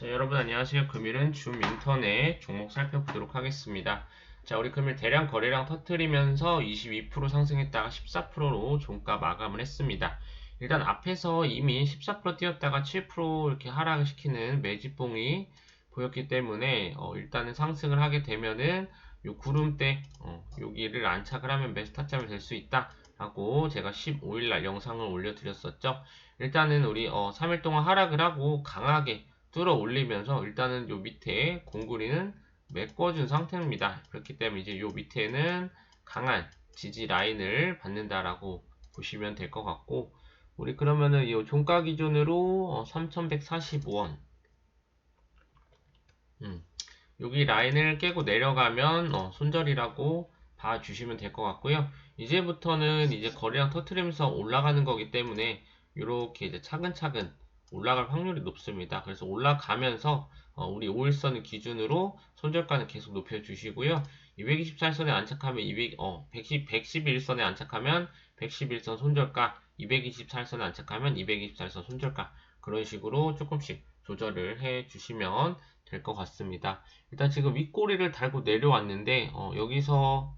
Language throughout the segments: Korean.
자, 여러분 안녕하세요. 금일은 줌 인터넷 종목 살펴보도록 하겠습니다. 자, 우리 금일 대량 거래량 터트리면서 22% 상승했다가 14%로 종가 마감을 했습니다. 일단 앞에서 이미 14% 뛰었다가 7% 이렇게 하락을 시키는 매집봉이 보였기 때문에 어, 일단은 상승을 하게 되면은 요 구름대 어, 여기를 안착을 하면 매수 타점이 될 수 있다. 라고 제가 15일날 영상을 올려드렸었죠. 일단은 우리 어, 3일 동안 하락을 하고 강하게 뚫어 올리면서 일단은 요 밑에 공구리는 메꿔준 상태입니다. 그렇기 때문에 이제 요 밑에는 강한 지지 라인을 받는다라고 보시면 될 것 같고 우리 그러면은 이 종가 기준으로 어, 3145원 음, 여기 라인을 깨고 내려가면 어, 손절이라고 봐주시면 될 것 같고요. 이제부터는 이제 거래량 터트리면서 올라가는 거기 때문에 이렇게 이제 차근차근 올라갈 확률이 높습니다. 그래서 올라가면서 어, 우리 5일선을 기준으로 손절가는 계속 높여주시고요. 224일선에 안착하면 200, 어, 110, 111선에 안착하면 111선 손절가, 224일선에 안착하면 224일선 손절가 그런 식으로 조금씩 조절을 해 주시면 될 것 같습니다. 일단 지금 윗꼬리를 달고 내려왔는데 어, 여기서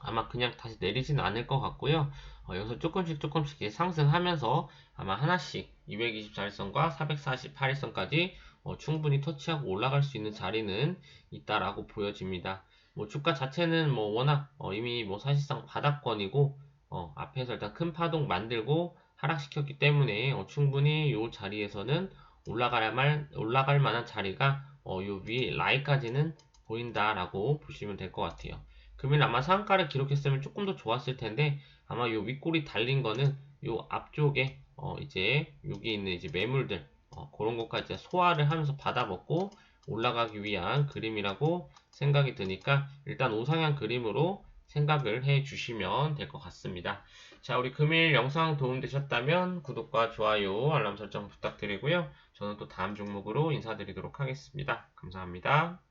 아마 그냥 다시 내리지는 않을 것 같고요. 어, 여기서 조금씩 조금씩 상승하면서 아마 하나씩 224일선과 448일선까지 어, 충분히 터치하고 올라갈 수 있는 자리는 있다라고 보여집니다. 뭐 주가 자체는 뭐 워낙 어, 이미 뭐 사실상 바닥권이고 어, 앞에서 일단 큰 파동 만들고 하락시켰기 때문에 어, 충분히 이 자리에서는 올라갈, 말, 올라갈 만한 자리가 어, 요 위에 라인까지는 보인다라고 보시면 될 것 같아요. 금일 아마 상가를 기록했으면 조금 더 좋았을 텐데 아마 요 윗골이 달린 거는 요 앞쪽에 어 이제 여기 있는 이제 매물들 어 그런 것까지 소화를 하면서 받아먹고 올라가기 위한 그림이라고 생각이 드니까 일단 우상향 그림으로 생각을 해 주시면 될 것 같습니다. 자, 우리 금일 영상 도움되셨다면 구독과 좋아요, 알람 설정 부탁드리고요. 저는 또 다음 종목으로 인사드리도록 하겠습니다. 감사합니다.